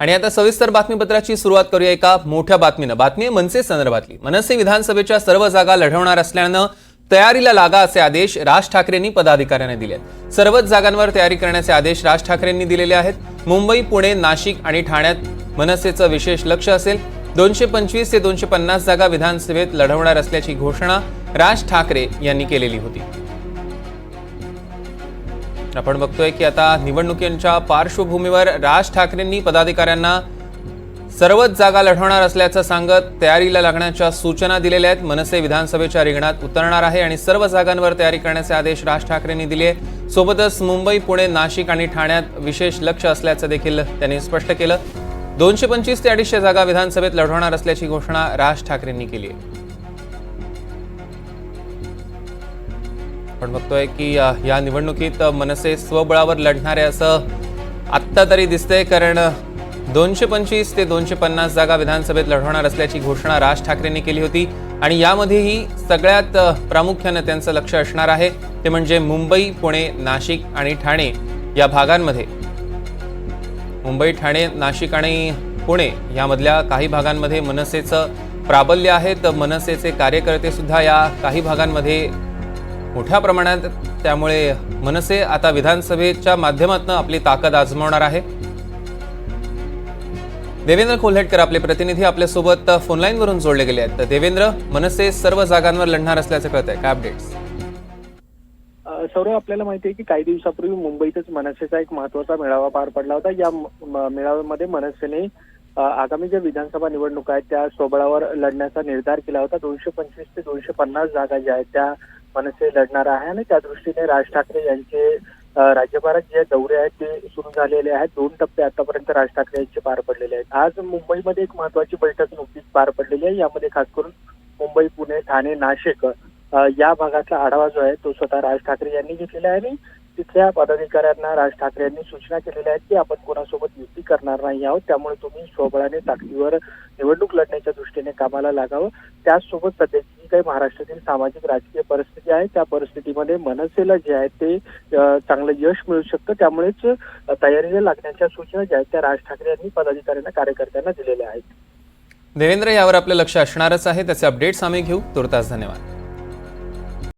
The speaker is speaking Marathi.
आणि आता सविस्तर बातमीपत्राची सुरुवात करूया एका मोठ्या बातमीनं. बातमी आहे मनसे संदर्भातली. मनसे विधानसभेच्या सर्व जागा लढवणार असल्यानं तयारीला लागा असे आदेश राज ठाकरेंनी पदाधिकाऱ्यांना दिले आहेत सर्वच जागांवर तयारी करण्याचे आदेश राज ठाकरेंनी दिलेले आहेत. मुंबई पुणे नाशिक आणि ठाण्यात मनसेचं विशेष लक्ष असेल. दोनशे पंचवीस ते दोनशे पन्नास जागा विधानसभेत लढवणार असल्याची घोषणा राज ठाकरे यांनी केलेली होती. आपण बघतोय की आता निवडणुकींच्या पार्श्वभूमीवर राज ठाकरेंनी पदाधिकाऱ्यांना सर्वच जागा लढवणार असल्याचं सांगत तयारीला लागण्याच्या सूचना दिलेल्या आहेत. मनसे विधानसभेच्या रिंगणात उतरणार आहे आणि सर्व जागांवर तयारी करण्याचे आदेश राज ठाकरेंनी दिले सोबतच मुंबई पुणे नाशिक आणि ठाण्यात विशेष लक्ष असल्याचं देखील त्यांनी स्पष्ट केलं. दोनशे पंचवीस ते अडीचशे जागा विधानसभेत लढवणार असल्याची घोषणा राज ठाकरेंनी केली आहे. आपण बघतोय की या निवडणुकीत मनसे स्वबळावर लढणारे असं आत्ता तरी दिसतंय. कारण दोनशे पंचवीस ते दोनशे पन्नास जागा विधानसभेत लढवणार असल्याची घोषणा राज ठाकरेंनी केली होती. आणि यामध्येही सगळ्यात प्रामुख्यानं त्यांचं लक्ष असणार आहे. ते म्हणजे मुंबई पुणे नाशिक आणि ठाणे या भागांमध्ये. मुंबई ठाणे नाशिक आणि पुणे यामधल्या काही भागांमध्ये मनसेचं प्राबल्य आहे. तर मनसेचे कार्यकर्ते सुद्धा या काही भागांमध्ये मोठ्या प्रमाणात त्यामुळे मनसे आता विधानसभेच्या माध्यमातून आपली ताकद आजमावणार आहे. देवेंद्र कोल्हटकर आपले प्रतिनिधी आपल्यासोबत फोनलाईनवरून जोडले गेले आहेत. तर देवेंद्र मनसे सर्व जागांवर लढणार असल्याचं कळत आहे काय अपडेट्स सौरभ आपल्याला माहिती आहे की काही दिवसापूर्वी मुंबईतच मनसेचा एक महत्त्वाचा मेळावा पार पडला होता. या मेळाव्यामध्ये मनसेने आगामी ज्या विधानसभा निवडणुका आहेत त्या स्वबळावर लढण्याचा निर्धार केला होता. दोनशे पंचवीस ते दोनशे पन्नास जागा ज्या आहेत त्या मनसे लढणार आहे आणि त्या दृष्टीने राज ठाकरे यांचे राज्यभरात जे दौरे आहेत ते सुरू झालेले आहेत. दोन टप्पे आतापर्यंत राज ठाकरे यांचे पार पडलेले आहेत. आज मुंबईमध्ये एक महत्वाची बैठक नुकतीच पार पडलेली आहे. यामध्ये खास करून मुंबई पुणे ठाणे नाशिक या भागातला आढावा जो आहे तो स्वतः राज ठाकरे यांनी घेतलेला आहे आणि तिथल्या पदाधिकाऱ्यांना राज ठाकरे यांनी सूचना केलेल्या आहेत की आपण कोणासोबत युती करणार नाही आहोत. त्यामुळे तुम्ही स्वबळाने ताकदीवर निवडणूक लढण्याच्या दृष्टीने कामाला लागावं. त्याचसोबत सध्याची काही महाराष्ट्रातील सामाजिक राजकीय परिस्थिती आहे त्या परिस्थितीमध्ये मनसेला जे आहे ते चांगलं यश मिळू शकतं. त्यामुळेच तयारीला लागण्याच्या सूचना ज्या आहेत त्या राज ठाकरे यांनी पदाधिकाऱ्यांना कार्यकर्त्यांना दिलेल्या आहेत. देवेंद्र यावर आपलं लक्ष असणारच आहे. त्याचे अपडेट्स आम्ही घेऊ. तुर्तास धन्यवाद.